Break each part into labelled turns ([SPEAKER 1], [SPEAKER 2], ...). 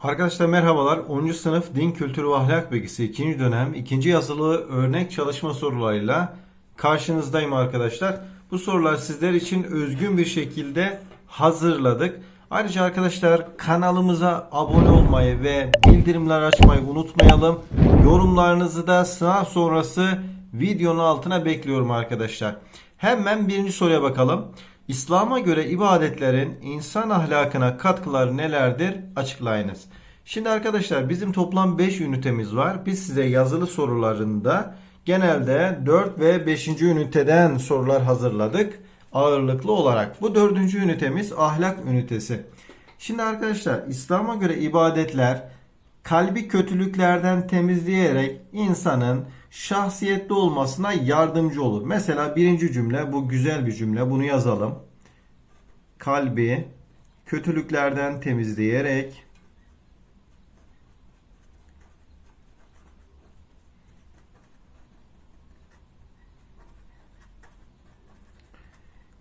[SPEAKER 1] Arkadaşlar merhabalar. 10. sınıf Din Kültürü ve Ahlak Bilgisi 2. dönem 2. yazılı örnek çalışma sorularıyla karşınızdayım arkadaşlar. Bu sorular sizler için özgün bir şekilde hazırladık. Ayrıca arkadaşlar kanalımıza abone olmayı ve bildirimler açmayı unutmayalım. Yorumlarınızı da sınav sonrası videonun altına bekliyorum arkadaşlar. Hemen birinci soruya bakalım. İslam'a göre ibadetlerin insan ahlakına katkıları nelerdir? Açıklayınız. Şimdi arkadaşlar bizim toplam 5 ünitemiz var. Biz size yazılı sorularında genelde 4 ve 5. üniteden sorular hazırladık ağırlıklı olarak. Bu 4. ünitemiz ahlak ünitesi. Şimdi arkadaşlar İslam'a göre ibadetler kalbi kötülüklerden temizleyerek insanın şahsiyetli olmasına yardımcı olur. Mesela birinci cümle bu güzel bir cümle bunu yazalım. Kalbi kötülüklerden temizleyerek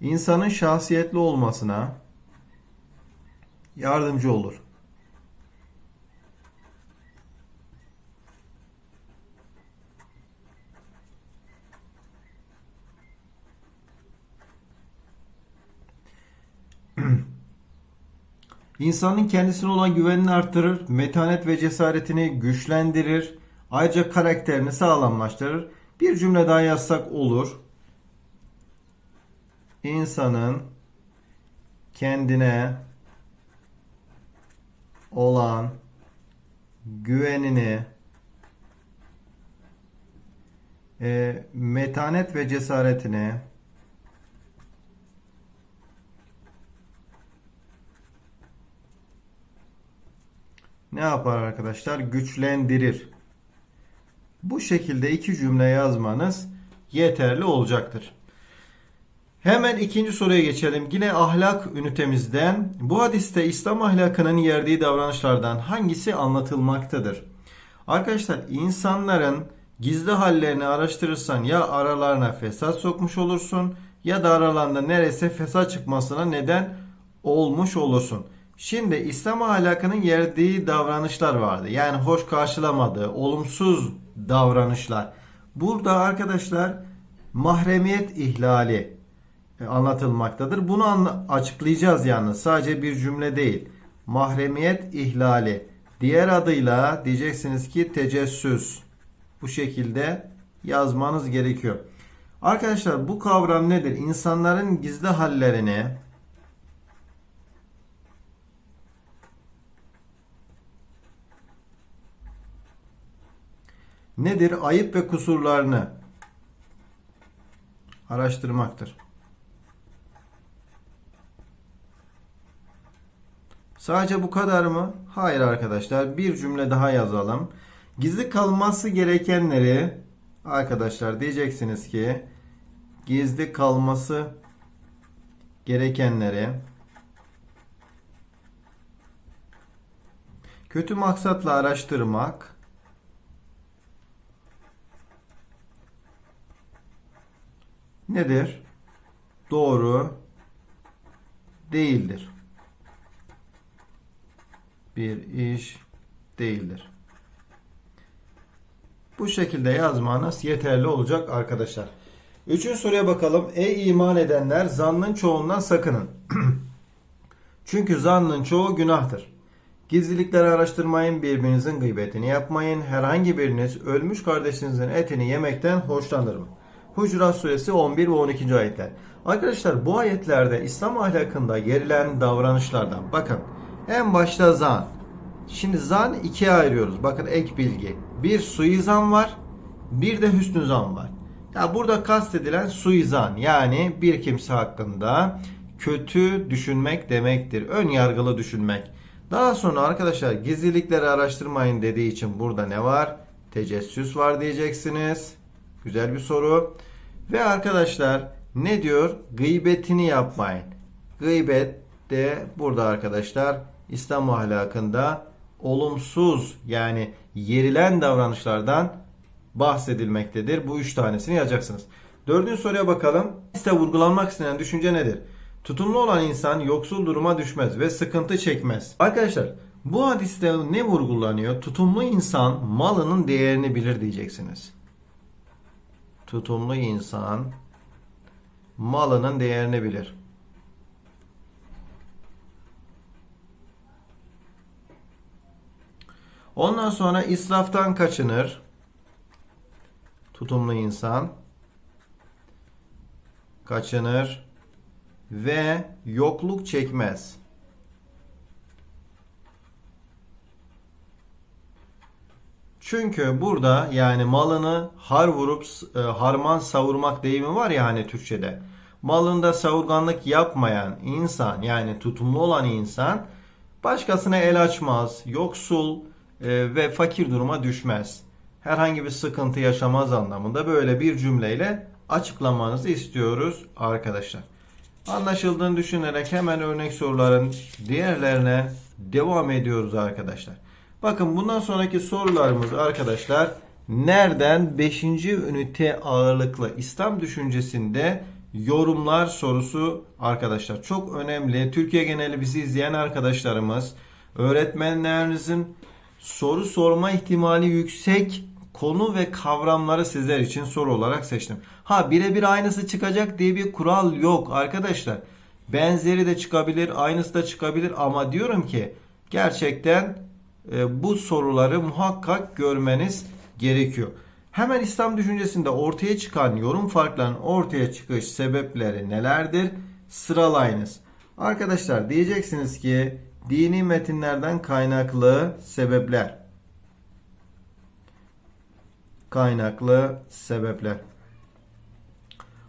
[SPEAKER 1] insanın şahsiyetli olmasına yardımcı olur. İnsanın kendisine olan güvenini artırır, metanet ve cesaretini güçlendirir, ayrıca karakterini sağlamlaştırır. Bir cümle daha yazsak olur. İnsanın kendine olan güvenini e, metanet ve cesaretini ne yapar arkadaşlar? Güçlendirir. Bu şekilde iki cümle yazmanız yeterli olacaktır. Hemen ikinci soruya geçelim. Yine ahlak ünitemizden. Bu hadiste İslam ahlakının yerdiği davranışlardan hangisi anlatılmaktadır? Arkadaşlar insanların gizli hallerini araştırırsan ya aralarına fesat sokmuş olursun ya da aralarında neresi fesat çıkmasına neden olmuş olursun. Şimdi İslam ahlakının yerdiği davranışlar vardı. Yani hoş karşılamadığı, olumsuz davranışlar. Burada arkadaşlar mahremiyet ihlali e, anlatılmaktadır. Bunu açıklayacağız yalnız. Sadece bir cümle değil. Mahremiyet ihlali. Diğer adıyla diyeceksiniz ki tecessüs. Bu şekilde yazmanız gerekiyor. Arkadaşlar bu kavram nedir? İnsanların gizli hallerini nedir? Ayıp ve kusurlarını araştırmaktır. Sadece bu kadar mı? Hayır arkadaşlar. Bir cümle daha yazalım. Gizli kalması gerekenleri arkadaşlar diyeceksiniz ki gizli kalması gerekenleri kötü maksatla araştırmak nedir? Doğru değildir bir iş değildir. Bu şekilde yazmanız yeterli olacak arkadaşlar. Üçüncü soruya bakalım. Ey iman edenler zannın çoğundan sakının. Çünkü zannın çoğu günahtır. Gizlilikleri araştırmayın, birbirinizin gıybetini yapmayın. Herhangi biriniz ölmüş kardeşinizin etini yemekten hoşlanır mı? Hucurat suresi 11 ve 12. ayetler. Arkadaşlar bu ayetlerde İslam ahlakında yerilen davranışlardan bakın en başta zan. Şimdi zan ikiye ayırıyoruz. Bakın ek bilgi. Bir suizan var. Bir de hüsnü zan var. Ya burada kastedilen suizan yani bir kimse hakkında kötü düşünmek demektir. Ön yargılı düşünmek. Daha sonra arkadaşlar gizlilikleri araştırmayın dediği için burada ne var? Tecessüs var diyeceksiniz. Güzel bir soru. Ve arkadaşlar ne diyor? Gıybetini yapmayın. Gıybet de burada arkadaşlar İslam ahlakında olumsuz yani yerilen davranışlardan bahsedilmektedir. Bu üç tanesini yazacaksınız. Dördüncü soruya bakalım. Hadiste vurgulanmak istenen düşünce nedir? Tutumlu olan insan yoksul duruma düşmez ve sıkıntı çekmez. Arkadaşlar bu hadiste ne vurgulanıyor? Tutumlu insan malının değerini bilir diyeceksiniz. Tutumlu insan malının değerini bilir. Ondan sonra israftan kaçınır. Tutumlu insan kaçınır ve yokluk çekmez. Çünkü burada yani malını har vurup e, harman savurmak deyimi var ya hani Türkçe'de. Malında savurganlık yapmayan insan yani tutumlu olan insan başkasına el açmaz, yoksul e, ve fakir duruma düşmez. Herhangi bir sıkıntı yaşamaz anlamında böyle bir cümleyle açıklamanızı istiyoruz arkadaşlar. Anlaşıldığını düşünerek hemen örnek soruların diğerlerine devam ediyoruz arkadaşlar. Bakın bundan sonraki sorularımız arkadaşlar nereden 5. ünite ağırlıklı İslam düşüncesinde yorumlar sorusu arkadaşlar çok önemli. Türkiye geneli bizi izleyen arkadaşlarımız öğretmenlerinizin soru sorma ihtimali yüksek konu ve kavramları sizler için soru olarak seçtim. Ha birebir aynısı çıkacak diye bir kural yok arkadaşlar. Benzeri de çıkabilir, aynısı da çıkabilir ama diyorum ki gerçekten bu soruları muhakkak görmeniz gerekiyor. Hemen İslam düşüncesinde ortaya çıkan yorum farklarının ortaya çıkış sebepleri nelerdir? Sıralayınız. Arkadaşlar diyeceksiniz ki dini metinlerden kaynaklı sebepler. Kaynaklı sebepler.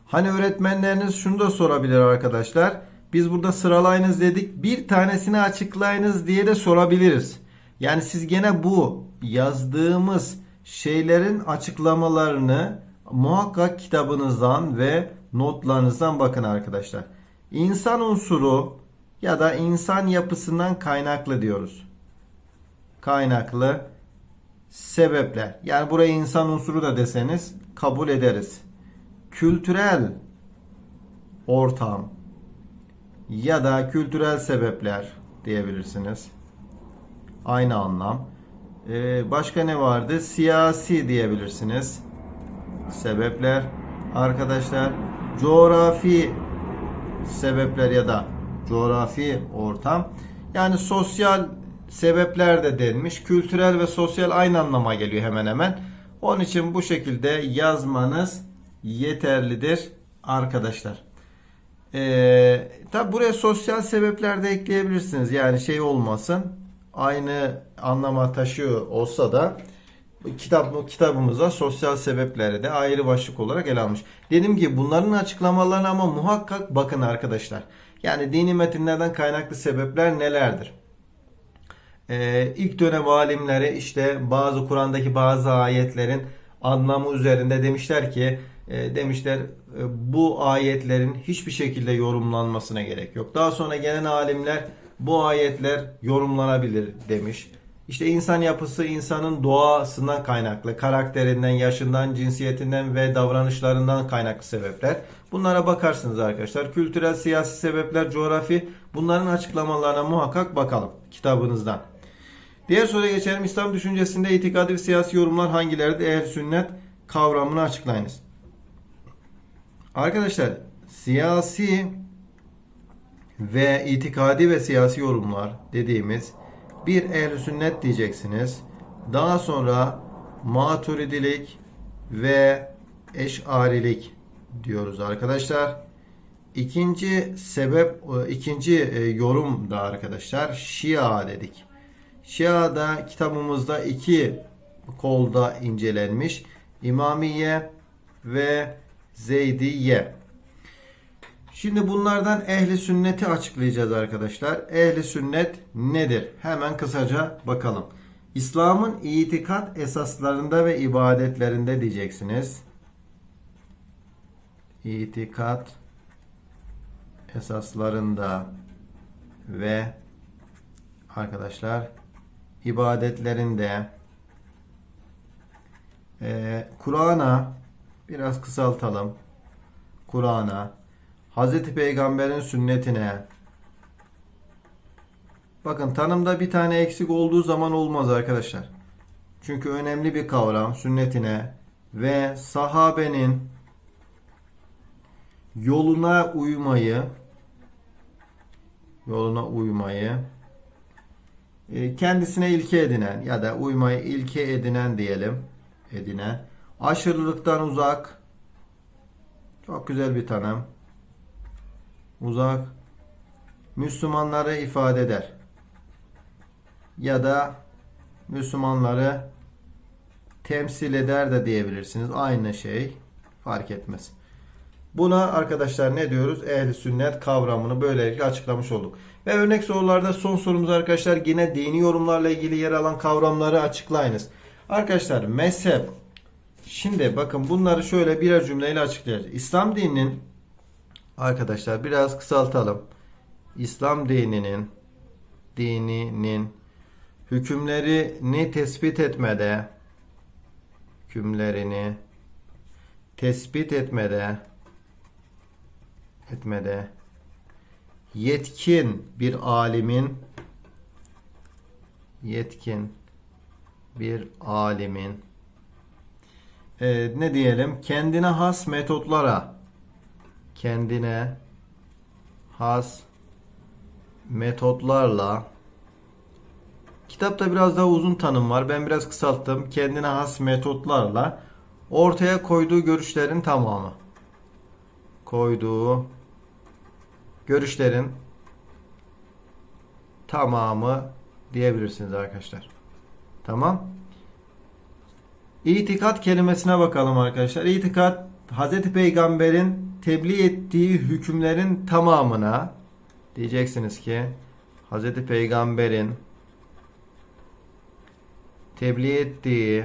[SPEAKER 1] Hani öğretmenleriniz şunu da sorabilir arkadaşlar. Biz burada sıralayınız dedik. Bir tanesini açıklayınız diye de sorabiliriz. Yani siz gene bu yazdığımız şeylerin açıklamalarını muhakkak kitabınızdan ve notlarınızdan bakın arkadaşlar. İnsan unsuru ya da insan yapısından kaynaklı diyoruz. Kaynaklı sebepler. Yani buraya insan unsuru da deseniz kabul ederiz. Kültürel ortam ya da kültürel sebepler diyebilirsiniz. Aynı anlam. Ee, başka ne vardı? Siyasi diyebilirsiniz. Sebepler. Arkadaşlar coğrafi sebepler ya da coğrafi ortam. Yani sosyal sebepler de denmiş. Kültürel ve sosyal aynı anlama geliyor hemen hemen. Onun için bu şekilde yazmanız yeterlidir arkadaşlar. Ee, tabi buraya sosyal sebepler de ekleyebilirsiniz. Yani şey olmasın. Aynı anlama taşıyor olsa da kitap kitabımıza sosyal sebepleri de ayrı başlık olarak ele almış. Dediğim gibi bunların açıklamalarına ama muhakkak bakın arkadaşlar. Yani dini metinlerden kaynaklı sebepler nelerdir? Ee, ilk dönem alimleri işte bazı Kur'an'daki bazı ayetlerin anlamı üzerinde demişler ki e, demişler e, bu ayetlerin hiçbir şekilde yorumlanmasına gerek yok. Daha sonra gelen alimler bu ayetler yorumlanabilir demiş. İşte insan yapısı insanın doğasından kaynaklı, karakterinden, yaşından, cinsiyetinden ve davranışlarından kaynaklı sebepler. Bunlara bakarsınız arkadaşlar. Kültürel, siyasi sebepler, coğrafi bunların açıklamalarına muhakkak bakalım kitabınızdan. Diğer soruya geçelim. İslam düşüncesinde itikadi ve siyasi yorumlar hangileridir? Ehl sünnet kavramını açıklayınız. Arkadaşlar siyasi ve itikadi ve siyasi yorumlar dediğimiz bir ehl sünnet diyeceksiniz. Daha sonra maturidilik ve eşarilik diyoruz arkadaşlar. İkinci sebep, ikinci e, yorum da arkadaşlar Şia dedik. Şia'da kitabımızda iki kolda incelenmiş. İmamiye ve Zeydiye. Şimdi bunlardan ehli sünneti açıklayacağız arkadaşlar. Ehli sünnet nedir? Hemen kısaca bakalım. İslam'ın itikat esaslarında ve ibadetlerinde diyeceksiniz. İtikat esaslarında ve arkadaşlar ibadetlerinde Ee, Kur'an'a biraz kısaltalım. Kur'an'a, Hazreti Peygamber'in sünnetine. Bakın tanımda bir tane eksik olduğu zaman olmaz arkadaşlar. Çünkü önemli bir kavram sünnetine ve sahabenin yoluna uymayı yoluna uymayı e, kendisine ilke edinen ya da uymayı ilke edinen diyelim edinen aşırılıktan uzak çok güzel bir tanım uzak Müslümanları ifade eder ya da Müslümanları temsil eder de diyebilirsiniz. Aynı şey fark etmez. Buna arkadaşlar ne diyoruz? Ehli sünnet kavramını böylelikle açıklamış olduk. Ve örnek sorularda son sorumuz arkadaşlar yine dini yorumlarla ilgili yer alan kavramları açıklayınız. Arkadaşlar mezhep Şimdi bakın bunları şöyle birer cümleyle açıklayacağız. İslam dininin arkadaşlar biraz kısaltalım. İslam dininin dininin hükümlerini tespit etmede hükümlerini tespit etmede etmede yetkin bir alimin yetkin bir alimin e, ne diyelim kendine has metotlara kendine has metotlarla Kitapta biraz daha uzun tanım var. Ben biraz kısalttım. Kendine has metotlarla ortaya koyduğu görüşlerin tamamı. Koyduğu görüşlerin tamamı diyebilirsiniz arkadaşlar. Tamam. İtikat kelimesine bakalım arkadaşlar. İtikat Hz. Peygamber'in tebliğ ettiği hükümlerin tamamına diyeceksiniz ki Hz. Peygamber'in tebliğ ettiği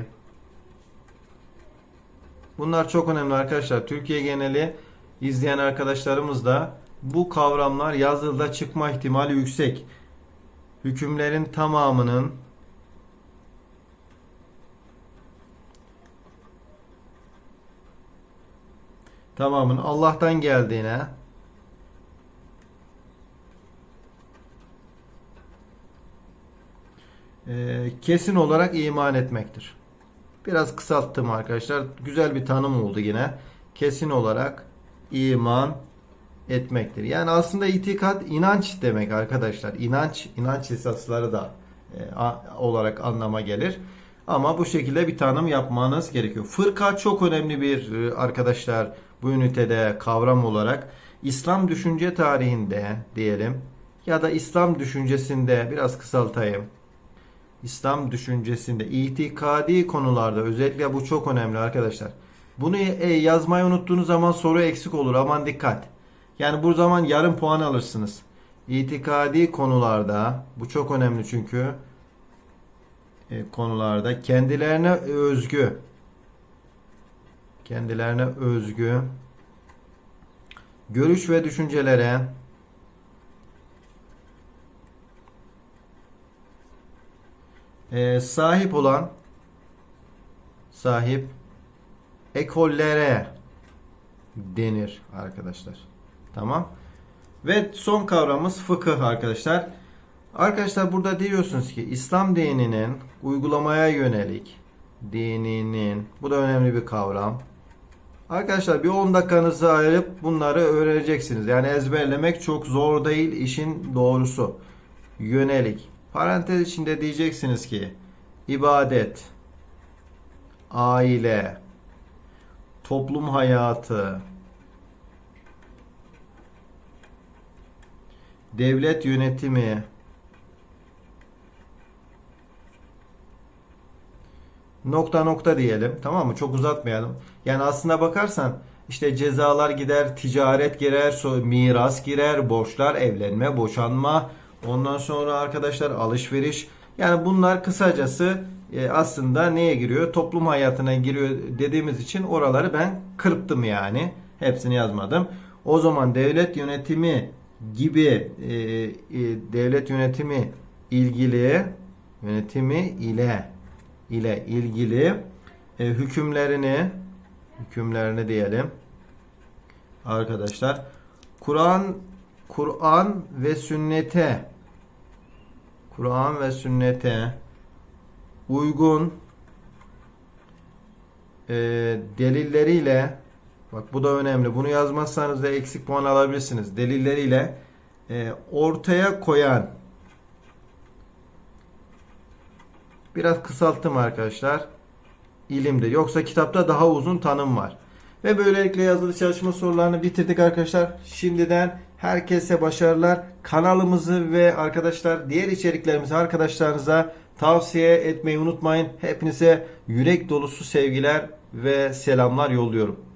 [SPEAKER 1] bunlar çok önemli arkadaşlar. Türkiye geneli izleyen arkadaşlarımız da bu kavramlar yazılıda çıkma ihtimali yüksek. Hükümlerin tamamının tamamının Allah'tan geldiğine e, kesin olarak iman etmektir. Biraz kısalttım arkadaşlar. Güzel bir tanım oldu yine. Kesin olarak iman etmektir. Yani aslında itikat inanç demek arkadaşlar. İnanç, inanç esasları da e, a, olarak anlama gelir. Ama bu şekilde bir tanım yapmanız gerekiyor. Fırka çok önemli bir e, arkadaşlar bu ünitede kavram olarak İslam düşünce tarihinde diyelim ya da İslam düşüncesinde biraz kısaltayım. İslam düşüncesinde itikadi konularda özellikle bu çok önemli arkadaşlar. Bunu e, yazmayı unuttuğunuz zaman soru eksik olur. Aman dikkat. Yani bu zaman yarım puan alırsınız. İtikadi konularda bu çok önemli çünkü konularda kendilerine özgü kendilerine özgü görüş ve düşüncelere e, sahip olan sahip ekollere denir arkadaşlar. Tamam. Ve son kavramımız fıkıh arkadaşlar. Arkadaşlar burada diyorsunuz ki İslam dininin uygulamaya yönelik dininin bu da önemli bir kavram. Arkadaşlar bir 10 dakikanızı ayırıp bunları öğreneceksiniz. Yani ezberlemek çok zor değil işin doğrusu. Yönelik. Parantez içinde diyeceksiniz ki ibadet, aile, toplum hayatı, devlet yönetimi, nokta nokta diyelim. Tamam mı? Çok uzatmayalım. Yani aslına bakarsan işte cezalar gider, ticaret girer, miras girer, borçlar, evlenme, boşanma, ondan sonra arkadaşlar alışveriş. Yani bunlar kısacası e, aslında neye giriyor? Toplum hayatına giriyor dediğimiz için oraları ben kırptım yani. Hepsini yazmadım. O zaman devlet yönetimi gibi e, e, devlet yönetimi ilgili yönetimi ile ile ilgili e, hükümlerini hükümlerini diyelim arkadaşlar. Kur'an Kur'an ve sünnete Kur'an ve sünnete uygun e, delilleriyle bak bu da önemli. Bunu yazmazsanız da eksik puan alabilirsiniz. Delilleriyle e, ortaya koyan biraz kısalttım arkadaşlar. İlimde. Yoksa kitapta daha uzun tanım var. Ve böylelikle yazılı çalışma sorularını bitirdik arkadaşlar. Şimdiden herkese başarılar. Kanalımızı ve arkadaşlar diğer içeriklerimizi arkadaşlarınıza tavsiye etmeyi unutmayın. Hepinize yürek dolusu sevgiler ve selamlar yolluyorum.